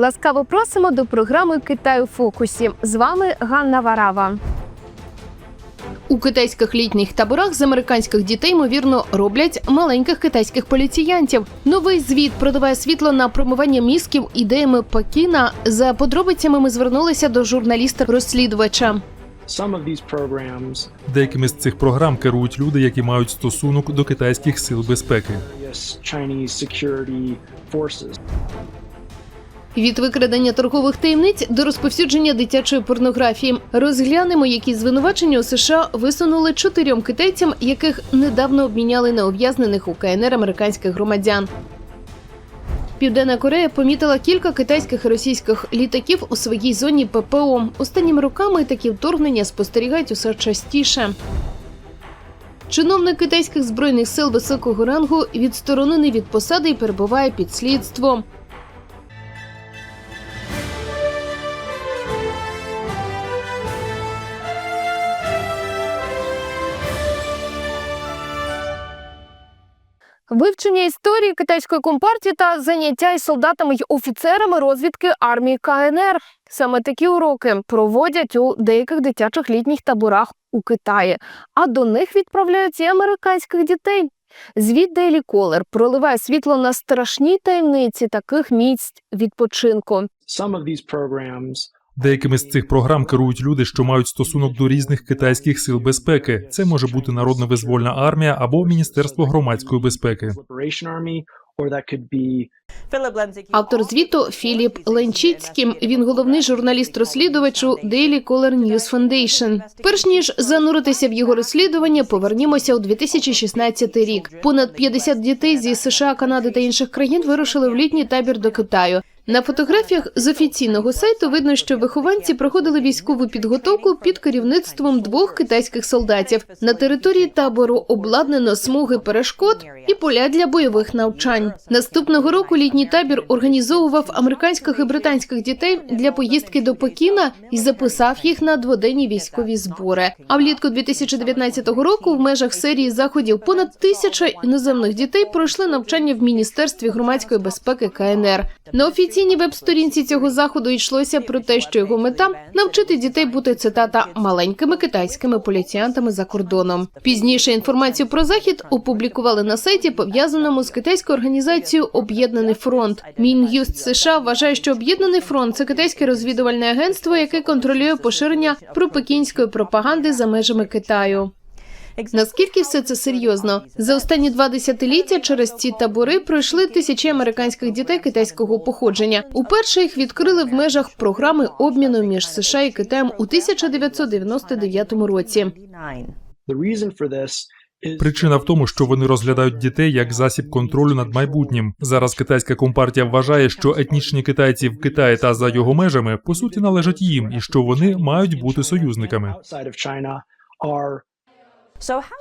Ласкаво просимо до програми Китай у фокусі. З вами Ганна Варава. У китайських літніх таборах з американських дітей ймовірно роблять маленьких китайських поліціянтів. Новий звіт продаває світло на промивання мізків ідеями Пекіна. За подробицями ми звернулися до журналіста-розслідувача. Деякими з цих програм керують люди, які мають стосунок до китайських сил безпеки. Від викрадення торгових таємниць до розповсюдження дитячої порнографії розглянемо, які звинувачення у США висунули чотирьом китайцям, яких недавно обміняли на ув'язнених у КНР американських громадян. Південна Корея помітила кілька китайських і російських літаків у своїй зоні ППО. Останніми роками такі вторгнення спостерігають усе частіше. Чиновник китайських збройних сил високого рангу відсторонений від посади і перебуває під слідством. Вивчення історії китайської компартії та заняття із солдатами й офіцерами розвідки армії КНР. Саме такі уроки проводять у деяких дитячих літніх таборах у Китаї, а до них відправляють і американських дітей. Звіт Daily Caller проливає світло на страшні таємниці таких місць відпочинку. Some of these programs Деякими з цих програм керують люди, що мають стосунок до різних китайських сил безпеки. Це може бути народна визвольна армія або Міністерство громадської безпеки. Автор звіту Філіп Ленчицький. Він головний журналіст-розслідувач у Daily Caller News Foundation. Перш ніж зануритися в його розслідування, повернімося у 2016 рік. Понад 50 дітей зі США, Канади та інших країн вирушили в літній табір до Китаю. На фотографіях з офіційного сайту видно, що вихованці проходили військову підготовку під керівництвом двох китайських солдатів. На території табору обладнано смуги перешкод і поля для бойових навчань. Наступного року літній табір організовував американських і британських дітей для поїздки до Пекіна і записав їх на дводенні військові збори. А влітку 2019 року в межах серії заходів понад тисяча іноземних дітей пройшли навчання в міністерстві громадської безпеки КНР. На офіційній веб-сторінці цього заходу йшлося про те, що його мета навчити дітей бути цитата маленькими китайськими поліціянтами за кордоном. Пізніше інформацію про захід опублікували на сайті, пов'язаному з китайською організацією Об'єднаний фронт. Мін'юст США вважає, що Об'єднаний фронт це китайське розвідувальне агентство, яке контролює поширення пропекінської пропаганди за межами Китаю. Наскільки все це серйозно? За останні два десятиліття через ці табори пройшли тисячі американських дітей китайського походження. Уперше їх відкрили в межах програми обміну між США і Китаєм у 1999 році. Причина в тому, що вони розглядають дітей як засіб контролю над майбутнім. Зараз китайська компартія вважає, що етнічні китайці в Китаї та за його межами по суті належать їм, і що вони мають бути союзниками.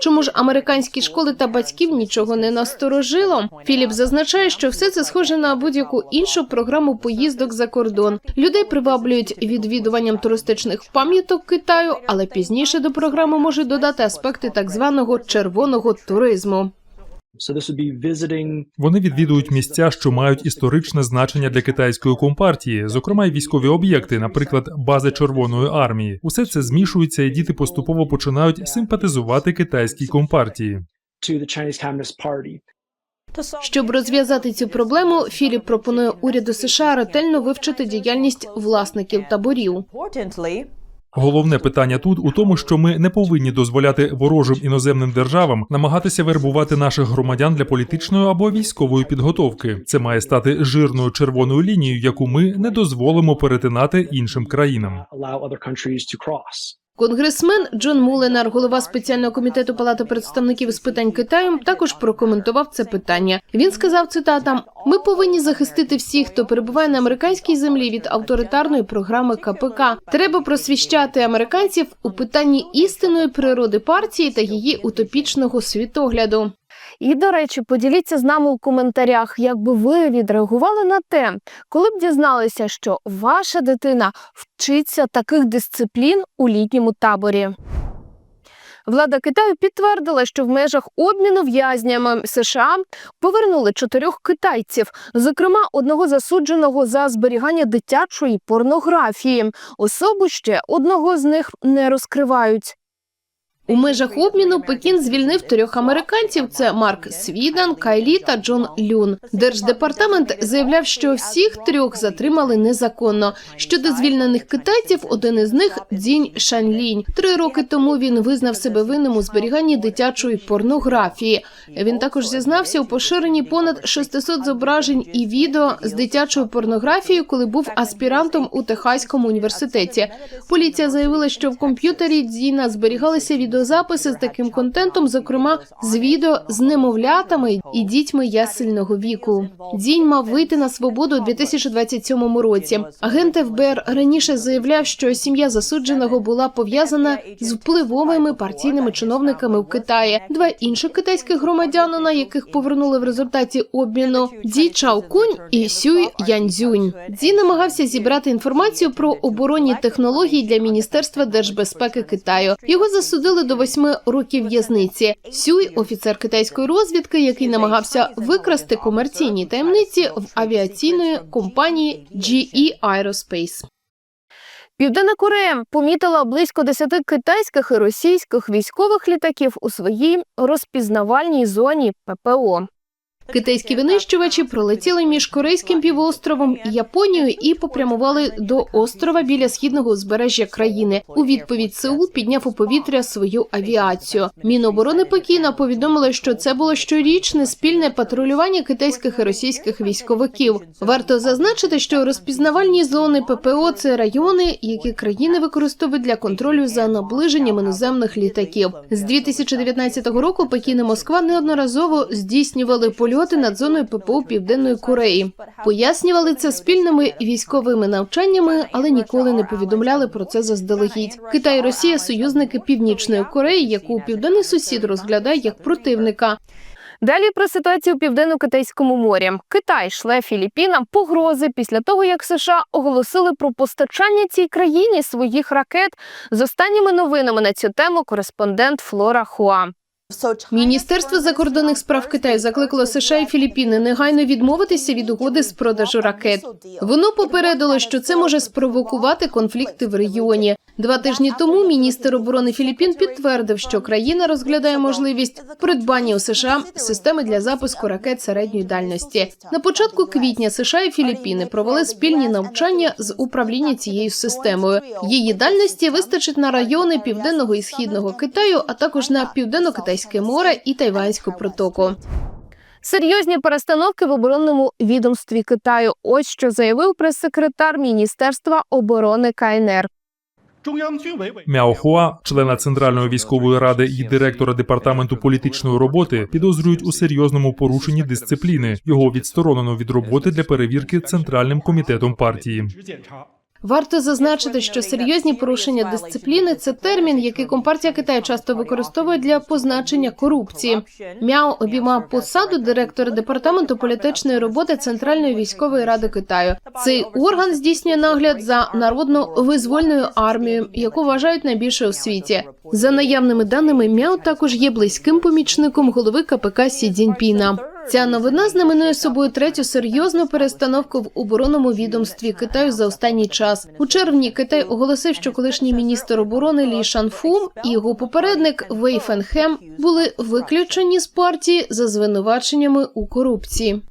Чому ж американські школи та батьків нічого не насторожило? Філіп зазначає, що все це схоже на будь-яку іншу програму поїздок за кордон. Людей приваблюють відвідуванням туристичних пам'яток Китаю, але пізніше до програми можуть додати аспекти так званого червоного туризму. Вони відвідують місця, що мають історичне значення для китайської компартії, зокрема й військові об'єкти, наприклад, бази Червоної армії. Усе це змішується, і діти поступово починають симпатизувати китайській компартії. to the Chinese Щоб розв'язати цю проблему, Філіп пропонує уряду США ретельно вивчити діяльність власників таборів. Головне питання тут у тому, що ми не повинні дозволяти ворожим іноземним державам намагатися вербувати наших громадян для політичної або військової підготовки. Це має стати жирною червоною лінією, яку ми не дозволимо перетинати іншим країнам. Конгресмен Джон Муленар, голова спеціального комітету Палати представників з питань Китаю, також прокоментував це питання. Він сказав цитата: Ми повинні захистити всіх, хто перебуває на американській землі від авторитарної програми КПК. Треба просвіщати американців у питанні істинної природи партії та її утопічного світогляду. І, до речі, поділіться з нами у коментарях, як би ви відреагували на те, коли б дізналися, що ваша дитина вчиться таких дисциплін у літньому таборі. Влада Китаю підтвердила, що в межах обміну в'язнями США повернули чотирьох китайців, зокрема одного засудженого за зберігання дитячої порнографії. Особу ще одного з них не розкривають. У межах обміну Пекін звільнив трьох американців: це Марк Свідан, Кайлі та Джон Люн. Держдепартамент заявляв, що всіх трьох затримали незаконно. Щодо звільнених китайців, один із них Дзінь Шанлінь. Три роки тому він визнав себе винним у зберіганні дитячої порнографії. Він також зізнався у поширенні понад 600 зображень і відео з дитячою порнографією, коли був аспірантом у Техаському університеті. Поліція заявила, що в комп'ютері Дзіна зберігалися відеозаписи з таким контентом, зокрема з відео з немовлятами і дітьми ясельного віку. Дзінь мав вийти на свободу у 2027 році. Агент ФБР раніше заявляв, що сім'я засудженого була пов'язана з впливовими партійними чиновниками в Китаї. Два інших китайських громадянина, яких повернули в результаті обміну Дзі Чаокунь і Сюй Яньцзюнь. Дзі намагався зібрати інформацію про оборонні технології для Міністерства держбезпеки Китаю. Його засудили до восьми років в'язниці. Сюй офіцер китайської розвідки, який намагався викрасти комерційні таємниці в авіаційної компанії GE Aerospace. Південна Корея помітила близько 10 китайських і російських військових літаків у своїй розпізнавальній зоні ППО. Китайські винищувачі пролетіли між корейським півостровом і Японією і попрямували до острова біля східного узбережжя країни. У відповідь Сеул підняв у повітря свою авіацію. Міноборони Пекіна повідомили, що це було щорічне спільне патрулювання китайських і російських військовиків. Варто зазначити, що розпізнавальні зони ППО це райони, які країни використовують для контролю за наближенням іноземних літаків. З 2019 року Пекін і Москва неодноразово здійснювали польоти над зоною ППО Південної Кореї. Пояснювали це спільними військовими навчаннями, але ніколи не повідомляли про це заздалегідь. Китай і Росія союзники Північної Кореї, яку південний сусід розглядає як противника. Далі про ситуацію у південно-китайському морі. Китай шле Філіппінам погрози після того, як США оголосили про постачання цій країні своїх ракет. З останніми новинами на цю тему кореспондент Флора Хуа. Міністерство закордонних справ Китаю закликало США і Філіппіни негайно відмовитися від угоди з продажу ракет. Воно попередило, що це може спровокувати конфлікти в регіоні. Два тижні тому міністр оборони Філіппін підтвердив, що країна розглядає можливість придбання у США системи для запуску ракет середньої дальності. На початку квітня США і Філіппіни провели спільні навчання з управління цією системою. Її дальності вистачить на райони південного і східного Китаю, а також на південно-китайське море і Тайванську протоку. Серйозні перестановки в оборонному відомстві Китаю. Ось що заявив прес-секретар Міністерства оборони КНР. Мяо Хуа, члена Центральної військової ради і директора департаменту політичної роботи, підозрюють у серйозному порушенні дисципліни. Його відсторонено від роботи для перевірки центральним комітетом партії. Варто зазначити, що серйозні порушення дисципліни це термін, який компартія Китаю часто використовує для позначення корупції. Мяо обіймав посаду директора департаменту політичної роботи Центральної військової ради Китаю. Цей орган здійснює нагляд за народно-визвольною армією, яку вважають найбільшою у світі. За наявними даними, Мяо також є близьким помічником голови КПК Сі Цзіньпіна. Ця новина знаменує собою третю серйозну перестановку в оборонному відомстві Китаю за останній час. У червні Китай оголосив, що колишній міністр оборони Лі Шанфу і його попередник Вей Фенхем були виключені з партії за звинуваченнями у корупції.